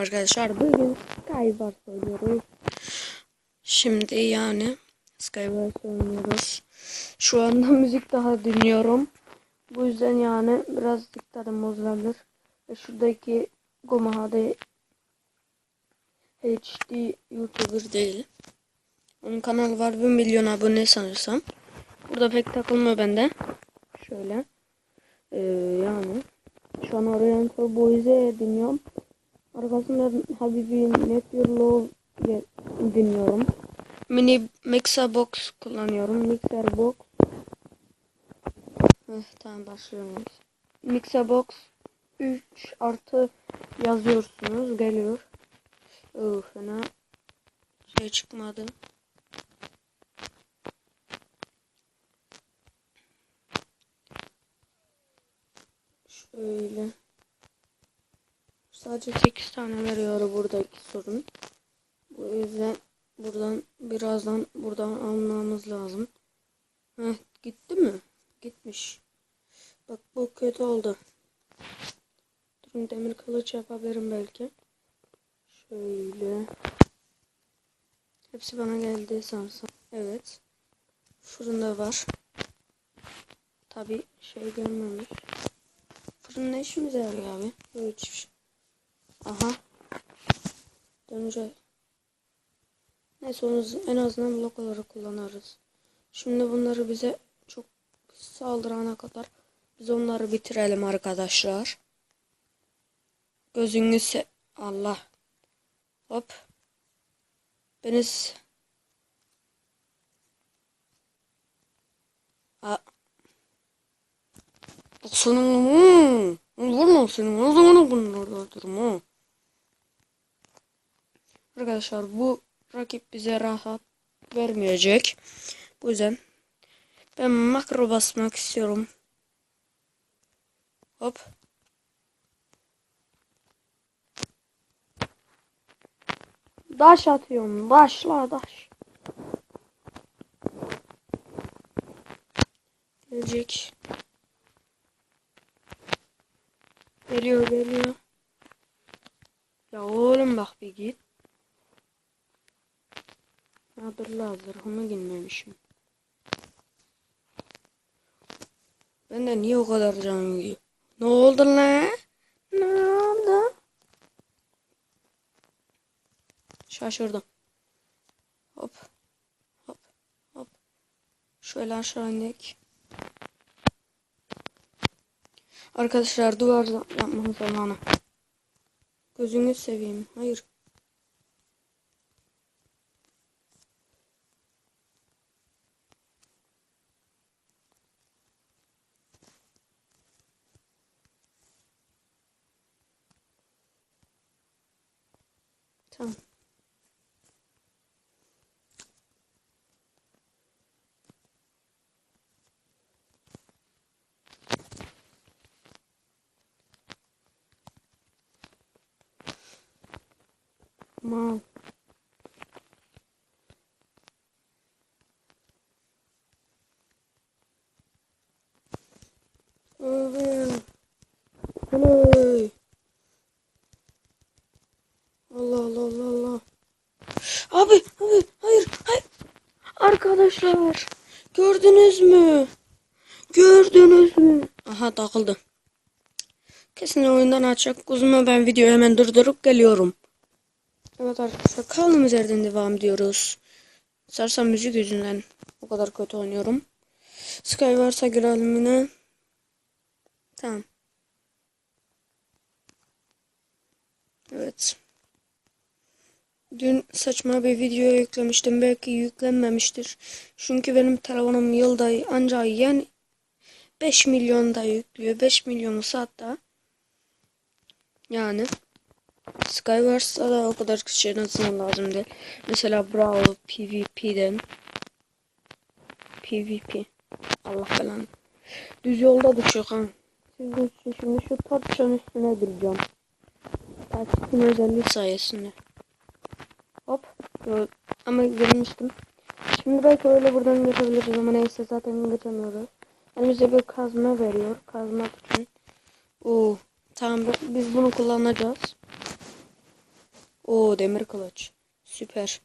arkadaşlar. Bugün Skywars oynuyoruz. Şimdi yani Skywars oynuyoruz. Şu anda müzik daha dinliyorum. Bu yüzden yani biraz dikkatim bozulabilir. Ve şuradaki Gomaha'da HD YouTuber değil. Onun kanalı var 1 milyon abone sanırsam. Burada pek takılmıyor bende. Şöyle. Ee, yani. Şu an Oriental Boys'e dinliyorum. Arkasında Habibi Net Your Love dinliyorum. Mini Mixer Box kullanıyorum. Mixer Box. Heh, tamam başlıyorum. Mixer Box 3 artı yazıyorsunuz. Geliyor. Fena şey çıkmadı. Şöyle. Sadece 8 tane veriyor buradaki sorun. Bu yüzden buradan birazdan buradan almamız lazım. Heh, gitti mi? Gitmiş. Bak bu kötü oldu. Durun demir kılıç yapabilirim belki. Şöyle. Hepsi bana geldi sanırsam. Evet. Fırında var. Tabi şey gelmemiş. Fırın ne işimize yarıyor abi? Böyle hiçbir. Aha. Döneceğiz. Neyse onu en azından blok olarak kullanırız. Şimdi bunları bize çok saldırana kadar biz onları bitirelim arkadaşlar. Gözünüz se Allah. Hop. Beniz A Bak senin Vurma senin o zaman bunlar durma. Arkadaşlar bu rakip bize rahat vermeyecek. Bu yüzden ben makro basmak istiyorum. Hop. Daş atıyorum. Daşla daş. Gelecek. Geliyor geliyor. Ya oğlum bak bir git. Ha dur la zırhımı giymemişim. Ben de niye o kadar canım giyiyor? Ne oldu lan? Ne oldu? Şaşırdım. Hop. Hop. Hop. Şöyle aşağı indik. Arkadaşlar duvar yapmam zamanı. Gözünü seveyim. Hayır. Tamam. Mal. Abi. Oley. Allah Allah Allah Allah. Abi abi hayır hayır. Arkadaşlar gördünüz mü? Gördünüz mü? Aha takıldı. Kesin oyundan açacak. Kuzuma ben videoyu hemen durdurup geliyorum. Evet arkadaşlar kaldığımız yerden devam ediyoruz. Sarsam müzik yüzünden o kadar kötü oynuyorum. Skywars'a girelim yine. Tamam. Evet. Dün saçma bir video yüklemiştim. Belki yüklenmemiştir. Çünkü benim telefonum yılda ancak yani 5 milyon da yüklüyor. 5 milyonu hatta. Yani. Skywars'ta da o kadar kişi nasıl lazım değil. Mesela Brawl PvP'den. PvP. Allah falan. Düz yolda düşüyor kan. Sizin için şimdi şu tartışanın üstüne duracağım. Takipin özelliği sayesinde. Ama girmiştim. Şimdi belki öyle buradan geçebiliriz ama neyse zaten geçemiyoruz. Elimizde bir kazma veriyor. Kazmak için. Oo. Tamam biz bunu kullanacağız. O demir kılıç. Süper.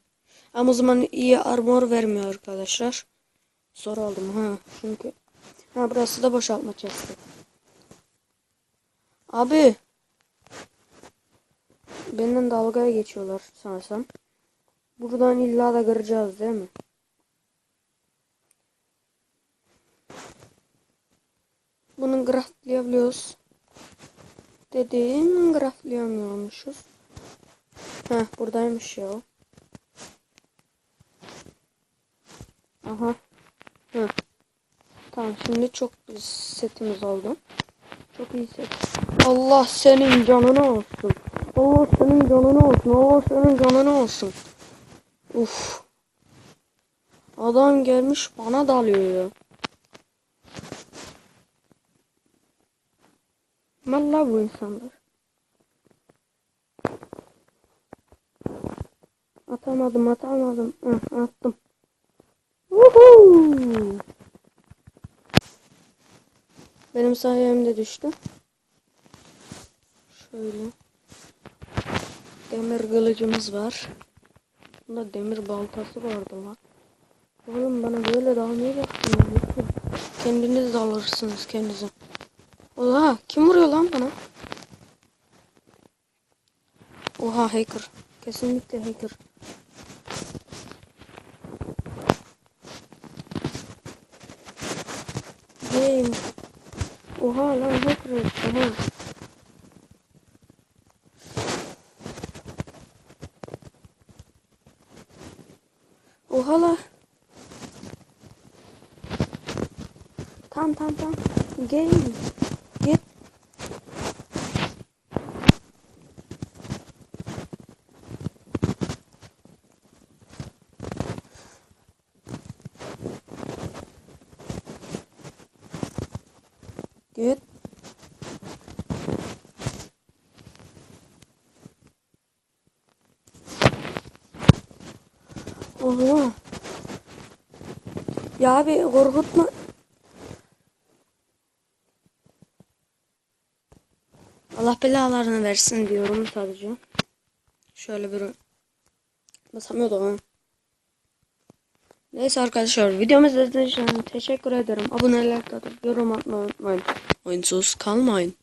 Ama o zaman iyi armor vermiyor arkadaşlar. Zor aldım ha. Çünkü ha burası da boşaltma chest'i. Abi. Benden dalgaya geçiyorlar sanırsam. Buradan illa da kıracağız değil mi? Bunu craftlayabiliyoruz. Dediğim craftlayamıyormuşuz. Heh buradaymış ya. o. Aha. Hı. Tamam şimdi çok bir setimiz oldu. Çok iyi set. Allah senin canına olsun. Allah senin canına olsun. Allah senin canına olsun. Uf. Adam gelmiş bana dalıyor ya. Valla bu insanlar. Atamadım atamadım. Hı, attım. Woohoo! Benim sayemde düştü. Şöyle. Demir kılıcımız var. Bunda demir baltası vardı lan. Oğlum bana böyle dalmayacaksınız. Kendiniz de alırsınız kendinize. Oha kim vuruyor lan bana? Oha hacker. Kesinlikle hacker. Game. Oha lan hacker. Oha. Oha la. Tam tam tam. Game. Git. Git. Oha. Ya abi korkutma. Allah belalarını versin diyorum sadece. Şöyle bir basamıyordu ha. Neyse arkadaşlar videomu izlediğiniz için teşekkür ederim. Abone like atıp yorum atmayı unutmayın. Oyunsuz kalmayın.